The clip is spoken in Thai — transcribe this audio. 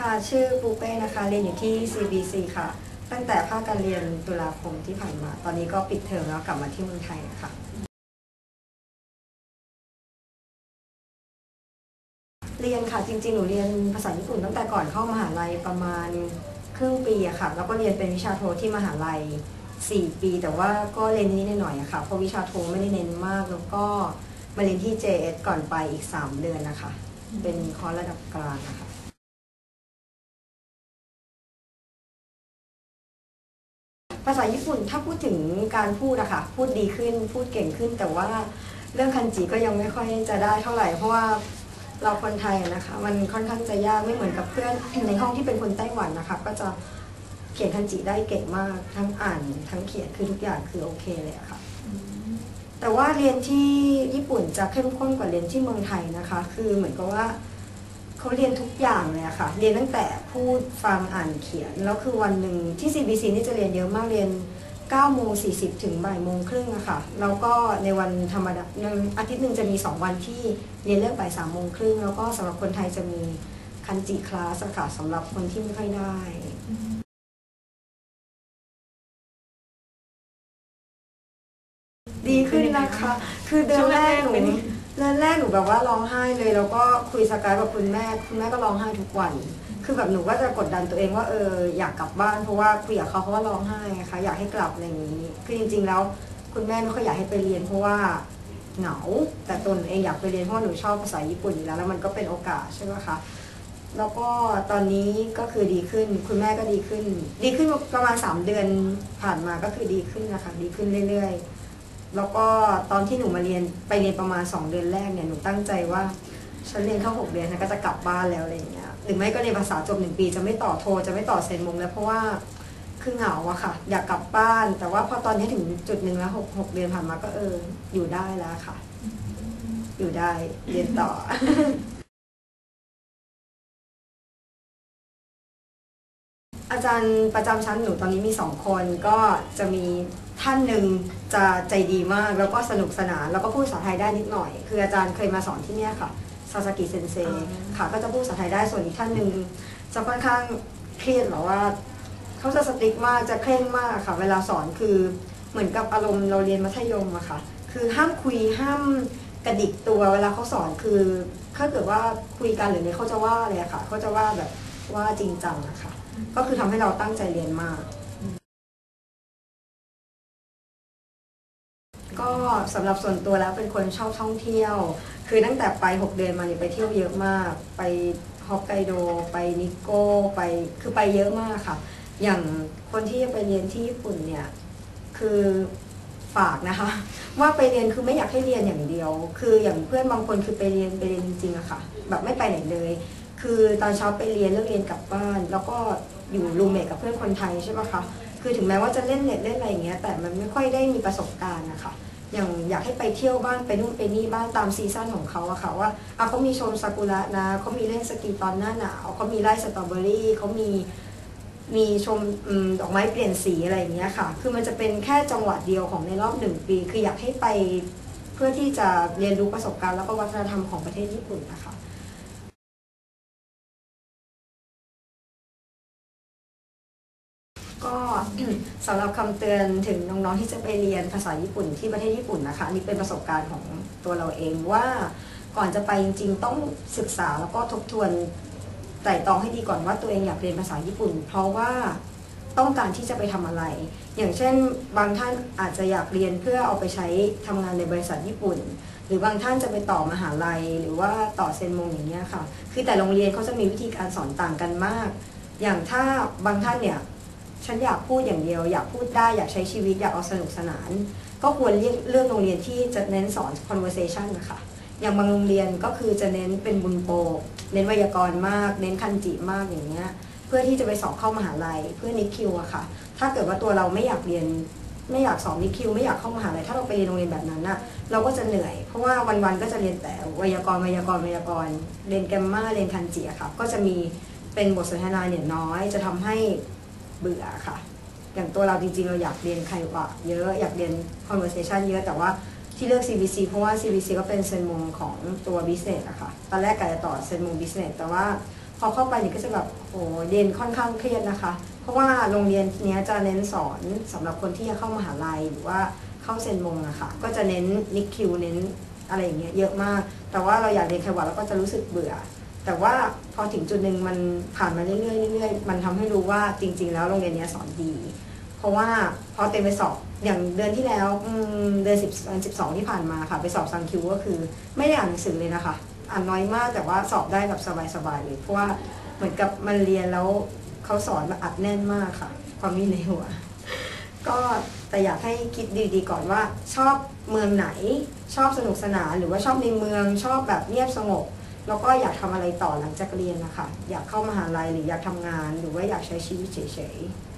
ค่ะชื่อปูเป้นะคะเรียนอยู่ที่ CBC ค่ะ ตั้งแต่ภาคการเรียนตุลาคมที่ผ่านมา ตอนนี้ก็ปิดเทอมแล้วกลับมาที่เมืองไทยนะคะเรียนค่ะจริงๆ หนูเรียนภาษาญี่ปุ่นตั้งแต่ก่อนเข้ามหาลัยประมาณครึ่งปีอะค่ะ แล้วก็เรียนเป็นวิชาโทที่มหาลัย 4 ปี แต่ว่าก็เรียนนิดหน่อยอะค่ะเพราะวิชาโทไม่ได้เน้นมากแล้วก็มาเรียนที่ JS ก่อนไปอีก 3 เดือนนะคะ เป็นคอร์สระดับกลางนะคะ ภาษาญี่ปุ่นถ้าพูดถึงการพูดอะค่ะพูดดีขึ้นพูดเก่งขึ้น แต่ว่าเรื่องคันจิก็ยังไม่ค่อยจะได้เท่าไหร่ เพราะว่าเราคนไทยนะคะ มันค่อนข้างจะยากไม่เหมือนกับเพื่อนในห้องที่เป็นคนไต้หวันนะคะ ก็จะเขียนคันจิได้เก่งมากทั้งอ่านทั้งเขียนคือทุกอย่างคือโอเคเลยอะค่ะแต่ว่าเรียนที่ญี่ปุ่นจะเข้มข้นกว่าเรียนที่เมืองไทยนะคะ คือเหมือนกับว่า เขาเรียนทุกอย่างเลยอะค่ะ เรียนตั้งแต่พูดฟังอ่านเขียน แล้วคือวันหนึ่งที่ CBC นี่จะเรียนเยอะมากเรียน9โมง40 ถึงบ่ายโมงครึ่งอะค่ะ แล้วก็ในวันธรรมดาอาทิตย์หนึ่งจะมี 2 วันที่เรียนเลิกบ่าย3โมงครึ่ง แล้วก็สำหรับคนไทยจะมีคันจิคลาสค่ะสำหรับคนที่ไม่ค่อยได้ดีขึ้นนะคะ คือเดือนแรกหนู แรกๆเป็นแรกหนูแบบว่าร้องไห้เลยแล้วก็คุยสกายกับคุณแม่คุณแม่ก็ร้องไห้ทุกวัน คือแบบหนูก็จะกดดันตัวเองว่าเอออยากกลับบ้านเพราะว่าคุยกับเขาเขาว่าร้องไห้นะคะอยากให้กลับอะไรอย่างนี้ คือจริง ๆ แล้วคุณแม่ไม่ค่อยอยากให้ไปเรียนเพราะว่าเหงาแต่ตนเองอยากไปเรียนเพราะหนูชอบภาษาญี่ปุ่นอยู่แล้วแล้วมันก็เป็นโอกาสใช่ไหมคะแล้วก็ตอนนี้ก็คือดีขึ้น คุณแม่ก็ดีขึ้น ดีขึ้นประมาณ 3 เดือนผ่านมาก็คือดีขึ้นนะคะ ดีขึ้นเรื่อยๆ แล้วก็ตอนที่หนูมาเรียนไปเรียนประมาณ 2 เดือนแรกเนี่ยหนูตั้งใจว่าฉันเรียนเข้า6เดือนฉันก็จะกลับบ้านแล้วอะไรอย่างเงี้ยหรือไม่ก็เรียนภาษาจบหนึ่งปี จะไม่ต่อโทจะไม่ต่อเซนมงแล้วเพราะว่าคือเหงาอะค่ะ อยากกลับบ้าน แต่ว่าพอตอนนี้ถึงจุดหนึ่งแล้วหกหกเดือนผ่านมาก็เอออยู่ได้แล้วค่ะ อยู่ได้เรียนต่ออาจารย์ประจำชั้นหนูตอนนี้มีสองคนก็จะมี ท่านหนึ่งจะใจดีมากแล้วก็สนุกสนานแล้วก็พูดภาษาไทยได้นิดหน่อย คืออาจารย์เคยมาสอนที่เนี่ยค่ะซาสกิเซนเซอ๋อค่ะก็จะพูดภาษาไทยได้ส่วนอีกท่านหนึ่งจะค่อนข้างเครียดแบบว่าเขาจะสติ๊กมากจะเคร่งมากค่ะ เวลาสอนคือเหมือนกับอารมณ์เราเรียนมัธยมอะค่ะ คือห้ามคุยห้ามกระดิกตัวเวลาเขาสอนคือถ้าเกิดว่าคุยกันหรือเนี่ยเขาจะว่าเลยอะค่ะเขาจะว่าแบบว่าจริงจังอะค่ะ ก็คือทำให้เราตั้งใจเรียนมากก็ สำหรับส่วนตัวแล้วเป็นคนชอบท่องเที่ยว คือตั้งแต่ไป 6 เดือนมาเนี่ยไปเที่ยวเยอะมาก ไปฮอกไกโด ไปนิโก้ไปคือไปเยอะมากค่ะ อย่างคนที่จะไปเรียนที่ญี่ปุ่นเนี่ยคือฝากนะคะ ว่าไปเรียนคือไม่อยากให้เรียนอย่างเดียว คืออย่างเพื่อนบางคนคือไปเรียนไปเรียนจริงๆอะค่ะ แบบไม่ไปไหนเลย คือตอนเช้าไปเรียนเลิกเรียนกลับบ้าน แล้วก็อยู่รูมเมทกับเพื่อนคนไทยใช่ปะคะคือถึงแม้ว่าจะเล่นเน็ตเล่นอะไรอย่างเงี้ยแต่มันไม่ค่อยได้มีประสบการณ์นะคะ อย่างอยากให้ไปเที่ยวบ้างไปนู่นไปนี่บ้างตามซีซั่นของเขาอะค่ะว่าอะเขามีชมซากุระนะเขามีเล่นสกีตอนหน้าหนาวเขามีไล่สตรอเบอรี่เขามีมีชมอดอกไม้เปลี่ยนสีอะไรอย่างเงี้ยค่ะ คือมันจะเป็นแค่จังหวัดเดียวของในรอบหนึ่งปี คืออยากให้ไปเพื่อที่จะเรียนรู้ประสบการณ์แล้วก็วัฒนธรรมของประเทศญี่ปุ่นนะคะ สำหรับคำเตือนถึงน้องๆที่จะไปเรียนภาษาญี่ปุ่นที่ประเทศญี่ปุ่นนะคะอันนี่เป็นประสบการณ์ของตัวเราเองว่าก่อนจะไปจริงๆ ต้องศึกษาแล้วก็ทบทวนไตร่ตรองให้ดีก่อนว่าตัวเองอยากเรียนภาษาญี่ปุ่น เพราะว่าต้องการที่จะไปทำอะไร อย่างเช่น บางท่านอาจจะอยากเรียนเพื่อเอาไปใช้ทำงานในบริษัทญี่ปุ่น หรือบางท่านจะไปต่อมหาลัย หรือว่าต่อเซนมงอย่างเงี้ยค่ะ คือแต่โรงเรียนเขาจะมีวิธีการสอนต่างกันมาก อย่างถ้าบางท่านเนี่ย ฉันอยากพูดอย่างเดียว อยากพูดได้อยากใช้ชีวิตอยากเอาสนุกสนาน ก็ควรเลือกเลือกโรงเรียนที่จะเน้นสอน conversation นะคะอย่างบางโรงเรียนก็คือจะเน้นเป็นบุญโป เน้นไวยากรณ์มาก เน้นคันจิมากอย่างเงี้ยเพื่อที่จะไปสอบเข้ามหาลัยเพื่อนิคิวอะค่ะ ถ้าเกิดว่าตัวเราไม่อยากเรียนไม่อยากสอบนิคิวไม่อยากเข้ามหาลัยถ้าเราไปเรียนโรงเรียนแบบนั้นน่ะเราก็จะเหนื่อย เพราะว่าวันๆก็จะเรียนแต่ไวยากรณ์ไวยากรณ์ไวยากรณ์เรียนแกมมาเรียนคันจิอะค่ะก็จะมีเป็นบทสนทนาเนี่ยน้อย จะทำให้ เบื่อค่ะ อย่างตัวเราจริงๆ เราอยากเรียนไควะเยอะอยากเรียน conversation เยอะแต่ว่าที่เลือก CBC เพราะว่า CBC ก็เป็นเซนมงของตัว business อะค่ะ ตอนแรกกะจะต่อเซนมง business แต่ว่าพอเข้าไปเนี่ยก็จะแบบโอ้เรียนค่อนข้างเครียดนะคะ เพราะว่าโรงเรียนเนี้ยจะเน้นสอนสำหรับคนที่จะเข้ามหาลัยหรือว่าเข้าเซนมงอะค่ะ ก็จะเน้นนิคิวเน้นอะไรอย่างเงี้ยเยอะมาก แต่ว่าเราอยากเรียนไขวัดแล้วก็จะรู้สึกเบื่อ แต่ว่าพอถึงจุดหนึ่งมันผ่านมาเรื่อยๆเรื่อยๆมันทำให้รู้ว่าจริง ๆ แล้วโรงเรียนนี้สอนดี เพราะว่าพอเต็มไปสอบอย่างเดือนที่แล้วเดือนสิบสิบสองที่ผ่านมาค่ะ ไปสอบซังคิวก็คือ ไม่ได้อ่านหนังสือเลยนะคะ อ่านน้อยมากแต่ว่าสอบได้แบบสบายๆเลย เพราะว่าเหมือนกับมันเรียนแล้วเขาสอนมาอัดแน่นมากค่ะ ความมีในหัวก็แต่อยากให้คิดดีๆก่อนว่า ชอบเมืองไหน ชอบสนุกสนานหรือว่าชอบในเมืองชอบแบบเงียบสงบ แล้วก็อยากทำอะไรต่อหลังจากเรียนนะคะ อยากเข้ามหาลัยหรืออยากทำงาน หรือว่าอยากใช้ชีวิตเฉยๆ